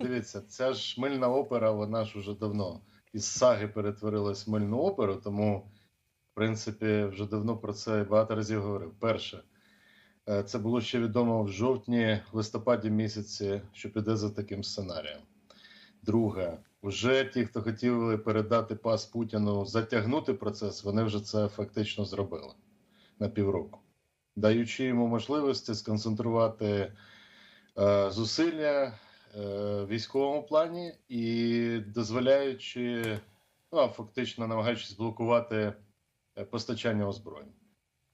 дивіться, ця ж мильна опера, вона ж уже давно із саги перетворилась в мильну оперу, тому, в принципі, вже давно про це багато разів говорив. Перше, е, це було ще відомо в жовтні, листопаді місяці, що піде за таким сценарієм. Друге, вже ті, хто хотіли передати пас Путіну, затягнути процес, вони вже це фактично зробили на півроку, даючи йому можливості сконцентрувати е, зусилля військовому плані і дозволяючи, ну фактично намагаючись блокувати е, постачання озброєнь.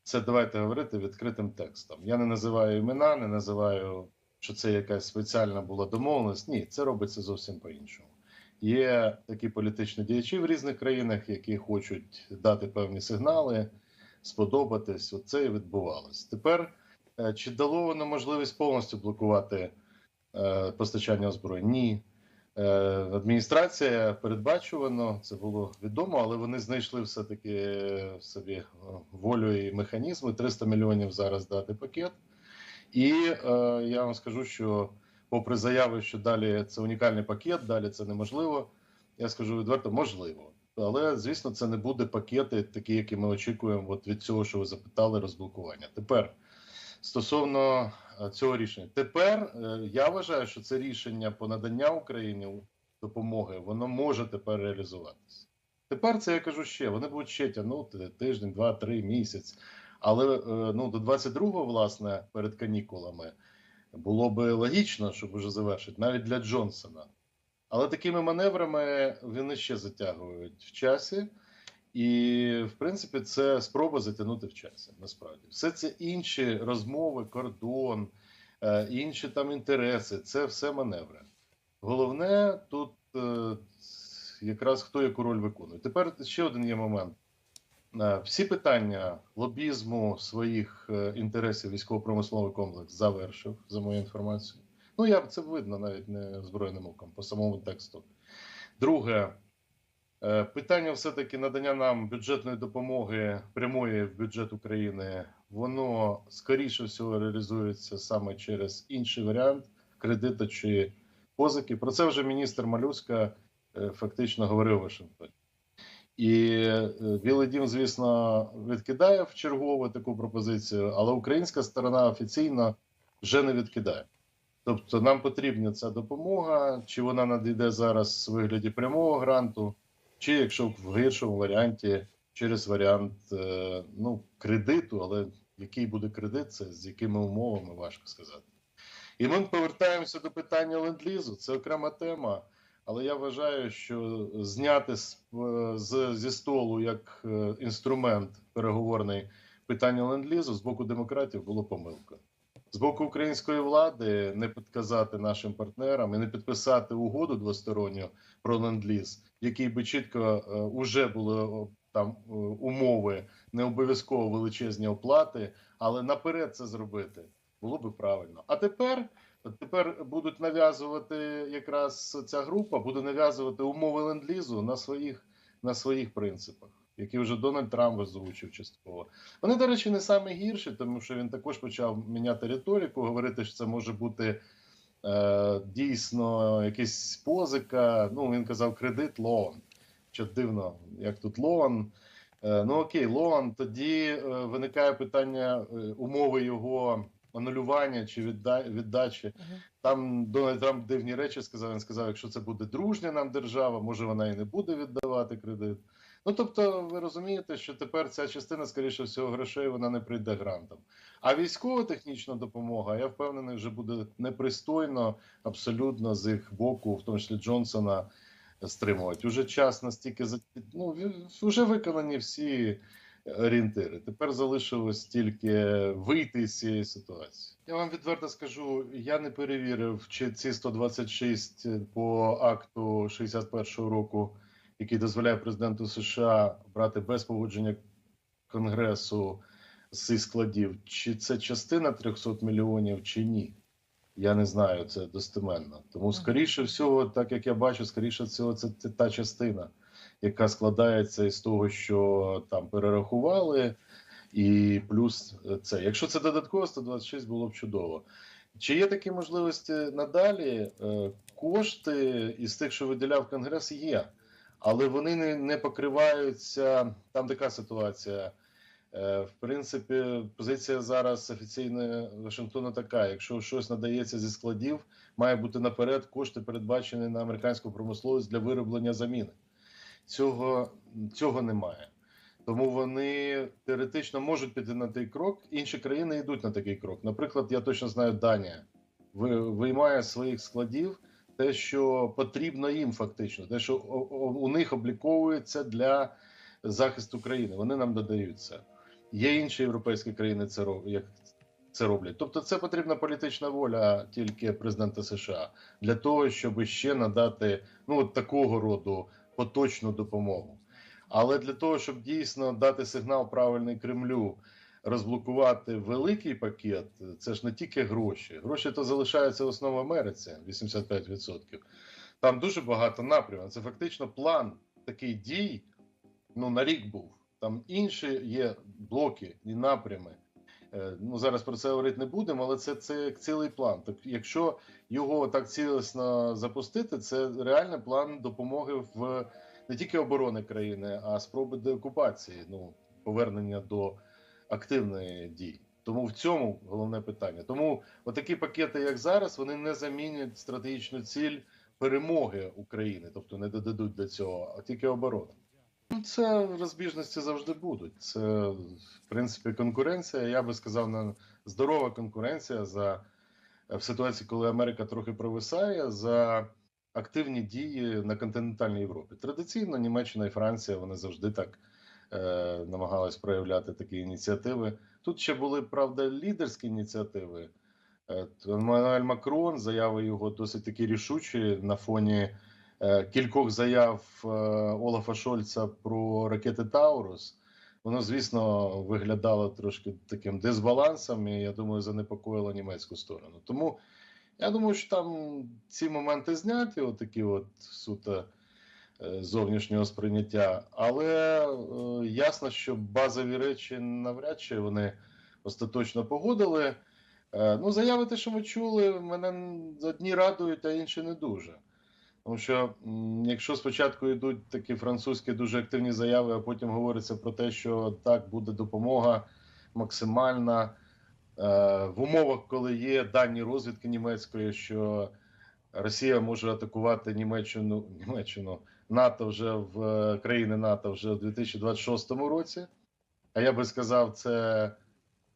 Це давайте говорити відкритим текстом. Я не називаю імена, не називаю, що це якась спеціальна була домовленість. Ні, це робиться зовсім по-іншому. Є такі політичні діячі в різних країнах, які хочуть дати певні сигнали, сподобатись. Оце і відбувалось. Тепер е, чи дало воно можливість повністю блокувати е, постачання озброєнь? Ні. Е, адміністрація передбачувано, це було відомо, але вони знайшли все-таки собі е, волю і механізми. 300 мільйонів зараз дати пакет. І е, я вам скажу, що попри заяви, що далі це унікальний пакет, далі це неможливо. Я скажу відверто, можливо. Але звісно, це не буде пакети, такі, які ми очікуємо от від цього, що ви запитали, розблокування. Тепер стосовно е, цього рішення, тепер е, я вважаю, що це рішення по надання Україні допомоги, воно може тепер реалізуватися. Тепер це я кажу ще. Вони будуть ще тягнути тиждень, два, три місяць. Але е, ну до 22-го, власне, перед канікулами було би логічно, щоб уже завершити, навіть для Джонсона. Але такими маневрами вони ще затягують в часі, і в принципі це спроба затягнути в часі. Насправді, все це інші розмови, кордон, е, інші там інтереси. Це все маневри. Головне тут е, якраз хто яку роль виконує. Тепер ще один є момент. Е, Всі питання лобізму своїх інтересів військово-промисловий комплекс завершив, за моєю інформацією. Ну, я це видно навіть не збройним оком по самому тексту. Друге, питання все-таки надання нам бюджетної допомоги прямої в бюджет України, воно скоріше всього реалізується саме через інший варіант кредиту чи позики. Про це вже міністр Малюська е, фактично говорив у Вашингтоні. І е, Білий Дім, звісно, відкидає в чергову таку пропозицію, але українська сторона офіційно вже не відкидає. Тобто нам потрібна ця допомога, чи вона надійде зараз в вигляді прямого гранту, чи якщо в гіршому варіанті через варіант е, ну, кредиту, але який буде кредит, це з якими умовами важко сказати. І ми повертаємося до питання ленд-лізу. Це окрема тема. Але я вважаю, що зняти з, е, з зі столу як е, інструмент переговорний питання ленд-лізу з боку демократів було помилкою. З боку української влади не підказати нашим партнерам і не підписати угоду двосторонню про ленд-ліз, в якій би чітко е, уже були там е, умови, не обов'язково величезні оплати, але наперед це зробити було би правильно. А тепер. Тепер будуть нав'язувати якраз ця група буде нав'язувати умови ленд-лізу на своїх на своїх принципах, які вже Дональд Трамп озвучив частково. Вони, до речі, не самі гірші, тому що він також почав міняти риторику, говорити, що це може бути е, дійсно якась позика. Ну він казав кредит лоан. Що дивно, як тут лоан. Е, ну окей, лоан. Тоді е, виникає питання е, умови його анулювання чи відда... віддачі. Мгм. Там Дональд Трамп дивні речі сказав. Він сказав, якщо це буде дружня нам держава, може вона і не буде віддавати кредит. Ну тобто, ви розумієте, що тепер ця частина, скоріше всього, грошей вона не прийде грантом. А військово-технічна допомога, я впевнений, вже буде непристойно абсолютно з їх боку, в тому числі Джонсона, стримувати. Уже час настільки ну, вже виконані всі орієнтири. Тепер залишилось тільки вийти з цієї ситуації. Я вам відверто скажу, я не перевірив, чи ці 126 по акту 61-го року, який дозволяє президенту США брати без погодження Конгресу з цих складів, чи це частина 300 мільйонів, чи ні. Я не знаю це достеменно. Тому, скоріше всього, так як я бачу, скоріше всього, це та частина, яка складається із того, що там перерахували, і плюс це. Якщо це додатково 126, було б чудово. Чи є такі можливості надалі? Е, кошти із тих, що виділяв Конгрес, є, але вони не, не покриваються. Там така ситуація. Е, В принципі, позиція зараз офіційна Вашингтона така: якщо щось надається зі складів, має бути наперед кошти передбачені на американську промисловість для вироблення заміни. Цього, цього немає. Тому вони теоретично можуть піти на той крок. Інші країни йдуть на такий крок. Наприклад, я точно знаю, Данія виймає своїх складів те, що потрібно їм, фактично, те, що у них обліковується для захисту країни. Вони нам додають це. Є інші європейські країни, це як це роблять. Тобто, це потрібна політична воля тільки президента США для того, щоб ще надати ну такого роду поточну допомогу. Але для того, щоб дійсно дати сигнал правильний Кремлю, розблокувати великий пакет, це ж не тільки гроші. Гроші то залишаються в Америці 85%. Там дуже багато напрямів. Це фактично план такий дій. Ну на рік був. Там інші є блоки і напрями. Е, Ну зараз про це говорити не будемо, але це, це цілий план. Так якщо його так цілісно запустити, це реальний план допомоги в не тільки оборони країни, а спроби деокупації, ну повернення до активної дії. Тому в цьому головне питання. Тому отакі пакети, як зараз, вони не замінять стратегічну ціль перемоги України, тобто не додадуть до цього, а тільки оборони. Ну, це розбіжності завжди будуть. Це в принципі конкуренція. Я би сказав, на здорова конкуренція за в ситуації, коли Америка трохи провисає за активні дії на континентальній Європі. Традиційно Німеччина і Франція вони завжди так е, намагались проявляти такі ініціативи. Тут ще були правда лідерські ініціативи. Е, Еммануель Макрон, заяви його досить такі рішучі на фоні е, кількох заяв Олафа Шольца про ракети Таурус. Воно, звісно, виглядало трошки таким дисбалансом, і я думаю, занепокоїло німецьку сторону. Тому я думаю, що там ці моменти зняті, отакі от суто зовнішнього сприйняття. Але е, ясно, що базові речі навряд чи вони остаточно погодили. Е, ну, заяви, те, що ми чули, мене одні радують, а інші не дуже. Тому що якщо спочатку йдуть такі французькі дуже активні заяви, а потім говориться про те, що так буде допомога максимальна е, в умовах, коли є дані розвідки німецької, що Росія може атакувати Німеччину, Німеччину НАТО вже в е, країни НАТО вже в 2026 році. А я би сказав, це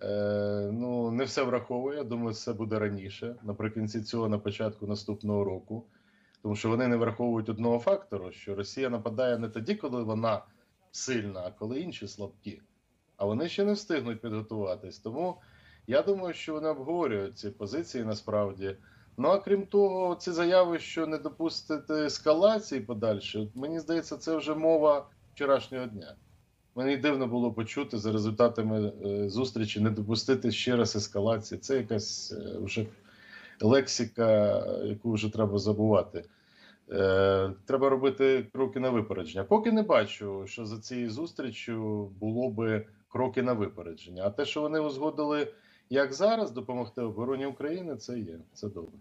е, ну не все враховує. Думаю, це буде раніше, наприкінці цього, на початку наступного року. Тому що вони не враховують одного фактору, що Росія нападає не тоді, коли вона сильна, а коли інші слабкі. А вони ще не встигнуть підготуватись. Тому я думаю, що вони обговорюють ці позиції насправді. Ну а крім того, ці заяви, що не допустити ескалації подальше, мені здається, це вже мова вчорашнього дня. Мені дивно було почути за результатами е, зустрічі не допустити ще раз ескалації. Це якась е, вже лексика, яку вже треба забувати. Е, треба робити кроки на випередження. Поки не бачу, що за цією зустрічю було би кроки на випередження. А те, що вони узгодили, як зараз допомогти обороні України, це є. Це добре.